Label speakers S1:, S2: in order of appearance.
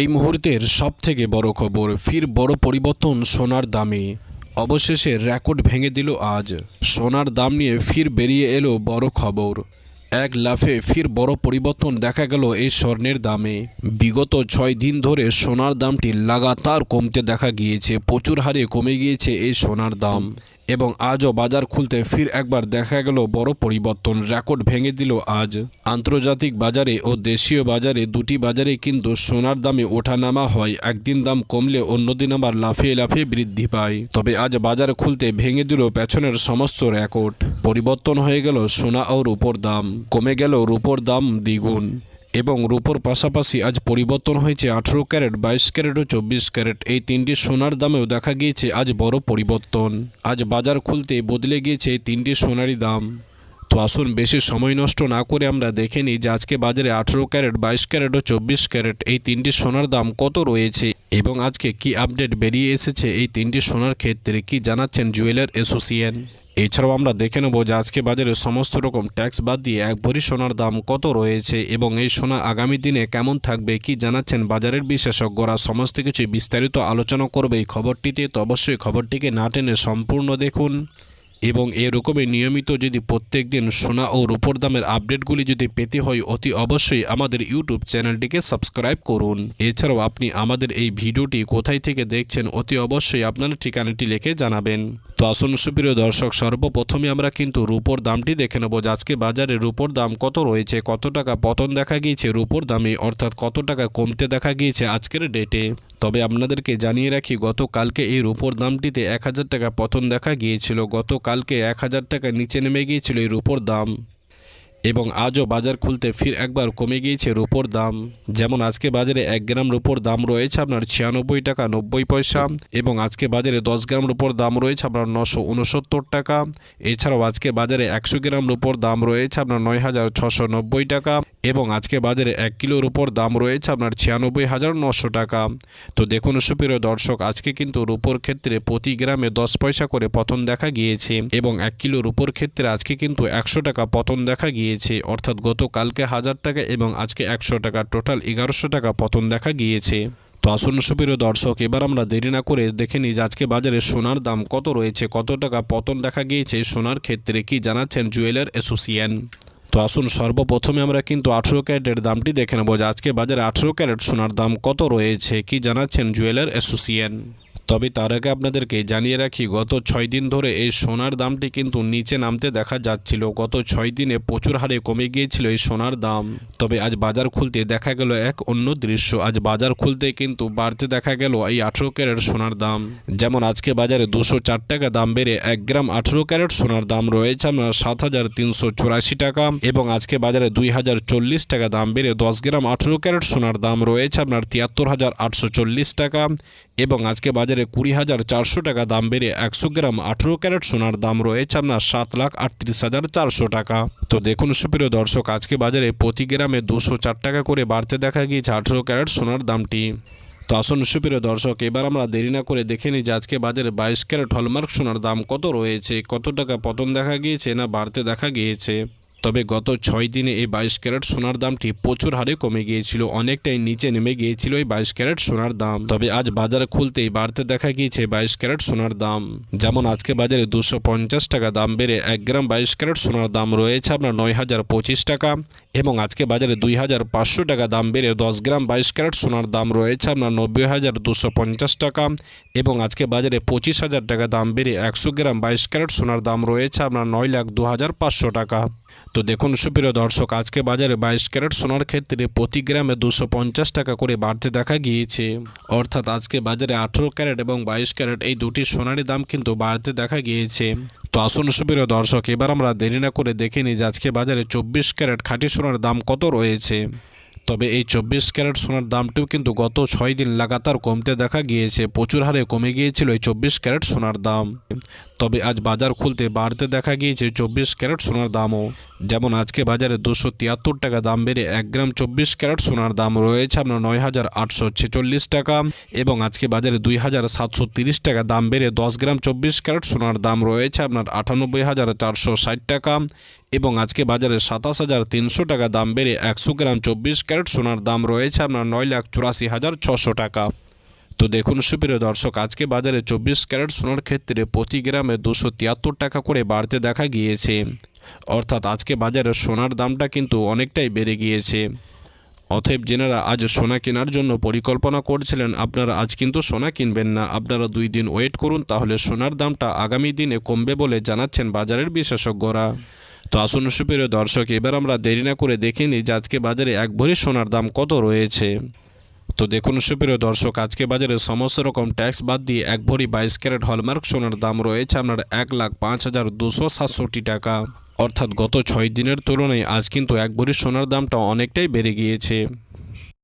S1: এই মুহূর্তের সব থেকে বড় খবর, ফির বড় পরিবর্তন সোনার দামে। অবশেষে রেকর্ড ভেঙে দিল আজ। সোনার দাম নিয়ে ফির বেরিয়ে এলো বড় খবর। এক লাফে ফির বড় পরিবর্তন দেখা গেল এই স্বর্ণের দামে। বিগত ছয় দিন ধরে সোনার দামটি লাগাতার কমতে দেখা গিয়েছে, প্রচুর হারে কমে গিয়েছে এই সোনার দাম। এবং আজও বাজার খুলতে ফির একবার দেখা গেল বড় পরিবর্তন। রেকর্ড ভেঙে দিল আজ। আন্তর্জাতিক বাজারে ও দেশীয় বাজারে দুটি বাজারে কিন্তু সোনার দামে ওঠানামা হয়। একদিন দাম কমলে অন্যদিন আবার লাফিয়ে লাফিয়ে বৃদ্ধি পায়। তবে আজ বাজার খুলতে ভেঙে দিল পেছনের সমস্ত রেকর্ড। পরিবর্তন হয়ে গেল সোনা ও রূপোর দাম। কমে গেল রূপোর দাম দ্বিগুণ। এবং রূপোর পাশাপাশি আজ পরিবর্তন হয়েছে আঠেরো ক্যারেট, বাইশ ক্যারেট ও চব্বিশ ক্যারেট। এই তিনটি সোনার দামেও দেখা গিয়েছে আজ বড় পরিবর্তন। আজ বাজার খুলতে বদলে গিয়েছে এই তিনটি সোনারই দাম। তো আসুন বেশি সময় নষ্ট না করে আমরা দেখে নিই যে আজকে বাজারে আঠেরো ক্যারেট, বাইশ ক্যারেট ও চব্বিশ ক্যারেট এই তিনটি সোনার দাম কত রয়েছে এবং আজকে কি আপডেট বেরিয়ে এসেছে এই তিনটি সোনার ক্ষেত্রে কি জানাচ্ছেন জুয়েলার অ্যাসোসিয়েশন। এছাড়াও আমরা দেখে নেব যে আজকে বাজারে সমস্ত রকম ট্যাক্স বাদ দিয়ে এক ভরি সোনার দাম কত রয়েছে এবং এই সোনা আগামী দিনে কেমন থাকবে কি জানাচ্ছেন বাজারের বিশেষজ্ঞরা। সমস্ত কিছু বিস্তারিত আলোচনা করবে এই খবরটিতে, তো অবশ্যই খবরটিকে না টেনে সম্পূর্ণ দেখুন। এবং এরকমই নিয়মিত যদি প্রত্যেক দিন সোনা ও রূপোর দামের আপডেটগুলি যদি পেতে হয়, অতি অবশ্যই আমাদের ইউটিউব চ্যানেলটিকে সাবস্ক্রাইব করুন। এছাড়াও আপনি আমাদের এই ভিডিওটি কোথায় থেকে দেখছেন, অতি অবশ্যই আপনার ঠিকানাটি লিখে জানাবেন। তো আসুন, সুপ্রিয় দর্শক, সর্বপ্রথমে আমরা কিন্তু রূপোর দামটি দেখে নেব। যে আজকে বাজারে রূপোর দাম কত রয়েছে, কত টাকা পতন দেখা গিয়েছে রূপোর দামে, অর্থাৎ কত টাকা কমতে দেখা গিয়েছে আজকের ডেটে? তবে আপনাদেরকে জানিয়ে রাখি, গতকালকে এই রূপোর দামটিতে এক হাজার টাকা পতন দেখা গিয়েছিল। গতকালকে এক হাজার টাকা নিচে নেমে গিয়েছিল এই রূপোর দাম। এবং আজও বাজার খুলতে ফির একবার কমে গিয়েছে রূপোর দাম। যেমন আজকে বাজারে এক গ্রাম রূপোর দাম রয়েছে আপনার ছিয়ানব্বই টাকা নব্বই পয়সা এবং আজকে বাজারে দশ গ্রাম রূপোর দাম রয়েছে আপনার নশো উনসত্তর টাকা। এছাড়াও আজকে বাজারে একশো গ্রাম রূপোর দাম রয়েছে আপনার নয় হাজার ছশো নব্বই টাকা। এবং আজকে বাজারে এক কিলোর উপর দাম রয়েছে আপনার ছিয়ানব্বই হাজার নশো টাকা। তো দেখুন সুপ্রিয় দর্শক, আজকে কিন্তু রূপোর ক্ষেত্রে প্রতি গ্রামে দশ পয়সা করে পতন দেখা গিয়েছে এবং এক কিলো উপর ক্ষেত্রে আজকে কিন্তু একশো টাকা পতন দেখা গিয়েছে। অর্থাৎ গতকালকে হাজার টাকা এবং আজকে একশো টাকা, টোটাল এগারোশো টাকা পতন দেখা গিয়েছে। তো আসুন সুপ্রিয় দর্শক, এবার আমরা দেরি না করে দেখে নিই যে আজকে বাজারে সোনার দাম কত রয়েছে, কত টাকা পতন দেখা গিয়েছে সোনার ক্ষেত্রে, কি জানাচ্ছেন জুয়েলার অ্যাসোসিয়েশন। তো আসুন সর্বপ্রথমে আমরা কিন্তু আঠেরো ক্যারেটের দামটি দেখে নেব যে আজকে বাজারে আঠেরো ক্যারেট সোনার দাম কত রয়েছে, কি জানাচ্ছেন জুয়েলার অ্যাসোসিয়েশন। তবে তার আগে আপনাদেরকে জানিয়ে রাখি, গত ছয় দিন ধরে এই সোনার দামটি কিন্তু নিচে নামতে দেখা যাচ্ছিল। গত ছয় দিনে প্রচুর হারে কমে গিয়েছিল এই সোনার দাম। তবে আজ বাজার খুলতে দেখা গেল এক অন্য দৃশ্য। আজ বাজার খুলতে কিন্তু বাড়তে দেখা গেল এই আঠেরো ক্যারেট সোনার দাম। যেমন আজকে বাজারে দুশো চার টাকা দাম বেড়ে এক গ্রাম আঠেরো ক্যারেট সোনার দাম রয়েছে আপনার সাত হাজার তিনশো চুরাশি টাকা। এবং আজকে বাজারে দুই হাজার চল্লিশ টাকা দাম বেড়ে দশ গ্রাম আঠেরো ক্যারেট সোনার দাম রয়েছে আপনার তিয়াত্তর হাজার আটশো চল্লিশ টাকা। এবং আজকে বাজারে কুড়ি হাজার চারশো টাকা দাম বেড়ে একশো গ্রাম আঠেরো ক্যারেট সোনার দাম রয়েছে আপনার সাত লাখ আটত্রিশ হাজার চারশো টাকা। তো দেখুন সুপ্রিয় দর্শক, আজকে বাজারে প্রতি গ্রামে দুশো চার টাকা করে বাড়তে দেখা গিয়েছে আঠেরো ক্যারেট সোনার দামটি। তো আসুন সুপ্রিয় দর্শক, এবার আমরা দেরি না করে দেখে নিই যে আজকে বাজারে বাইশ ক্যারেট হলমার্ক সোনার দাম কত রয়েছে, কত টাকা পতন দেখা গিয়েছে না বাড়তে দেখা গিয়েছে। তবে গত ছয় দিনে এই বাইশ ক্যারেট সোনার দামটি প্রচুর হারে কমে গিয়েছিল, অনেকটাই নিচে নেমে গিয়েছিল এই বাইশ ক্যারেট সোনার দাম। তবে আজ বাজার খুলতেই বাড়তে দেখা গিয়েছে বাইশ ক্যারেট সোনার দাম। যেমন আজকে বাজারে দুশো টাকা দাম বেড়ে এক গ্রাম বাইশ ক্যারেট সোনার দাম রয়েছে আপনার নয় হাজার পঁচিশ টাকা। এবং আজকে বাজারে দুই হাজার পাঁচশো টাকা দাম বেড়ে দশ গ্রাম বাইশ ক্যারেট সোনার দাম রয়েছে আপনার নব্বই হাজার দুশো পঞ্চাশ টাকা এবং আজকে বাজারে পঁচিশ হাজার টাকা দাম বেড়ে একশো গ্রাম বাইশ ক্যারেট সোনার দাম রয়েছে আপনার নয় লাখ দু হাজার পাঁচশো টাকা। তো দেখুন সুপ্রিয় দর্শক, আজকে বাজারে বাইশ ক্যারেট সোনার ক্ষেত্রে প্রতি গ্রামে দুশো পঞ্চাশ টাকা করে বাড়তে দেখা গিয়েছে। অর্থাৎ আজকে বাজারে আঠেরো ক্যারেট এবং বাইশ ক্যারেট এই দুটি সোনারই দাম কিন্তু বাড়তে দেখা গিয়েছে। তো আসুন সুপ্রিয় দর্শক, এবার আমরা দেরি না করে দেখে নিই যে আজকে বাজারে চব্বিশ ক্যারেট খাঁটি সোনার দাম কত রয়েছে? তবে এই চব্বিশ ক্যারেট সোনার দামটিও কিন্তু গত ছয় দিন লাগাতার কমতে দেখা গিয়েছে। প্রচুর হারে কমে গিয়েছিল এই চব্বিশ ক্যারেট সোনার দাম। তবে আজ বাজার খুলতে বাড়তে দেখা গিয়েছে চব্বিশ ক্যারেট সোনার দামও। যেমন আজকে বাজারে দুশো তিয়াত্তর টাকা দাম বেড়ে এক গ্রাম চব্বিশ ক্যারেট সোনার দাম রয়েছে আপনার নয় হাজার আটশো ছেচল্লিশ টাকা এবং আজকে বাজারে দুই হাজার সাতশো তিরিশ টাকা দাম বেড়ে দশ গ্রাম চব্বিশ ক্যারেট সোনার দাম রয়েছে আপনার আটানব্বই হাজার চারশো ষাট টাকা এবং আজকে বাজারে সাতাশ হাজার তিনশো টাকা দাম বেড়ে একশো গ্রাম চব্বিশ ক্যারেট সোনার দাম রয়েছে আপনার নয় লাখ চুরাশি হাজার ছশো টাকা। তো দেখুন সুপ্রিয় দর্শক, আজকে বাজারে চব্বিশ ক্যারেট সোনার ক্ষেত্রে প্রতি গ্রামে দুশো তিয়াত্তর টাকা করে বাড়তে দেখা গিয়েছে। অর্থাৎ আজকে বাজারে সোনার দামটা কিন্তু অনেকটাই বেড়ে গিয়েছে। অতএব যেনারা আজ সোনা কেনার জন্য পরিকল্পনা করছিলেন, আপনারা আজ কিন্তু সোনা কিনবেন না। আপনারা দুই দিন ওয়েট করুন, তাহলে সোনার দামটা আগামী দিনে কমবে বলে জানাচ্ছেন বাজারের বিশেষজ্ঞরা। তো আসুন সুপ্রিয় দর্শক, এবার আমরা দেরি না করে দেখিনি যে আজকে বাজারে এক ভরি সোনার দাম কত রয়েছে। তো দেখুন, সুপ্রিয় দর্শক, আজকে বাজারে সমস্ত রকম ট্যাক্স বাদ দিয়ে এক ভরি বাইশ ক্যারেট হলমার্ক সোনার দাম রয়েছে আপনার এক লাখ পাঁচ হাজার দুশো সাতষট্টি টাকা। অর্থাৎ গত ছয় দিনের তুলনায় আজ কিন্তু এক ভরি সোনার দামটা অনেকটাই বেড়ে গিয়েছে।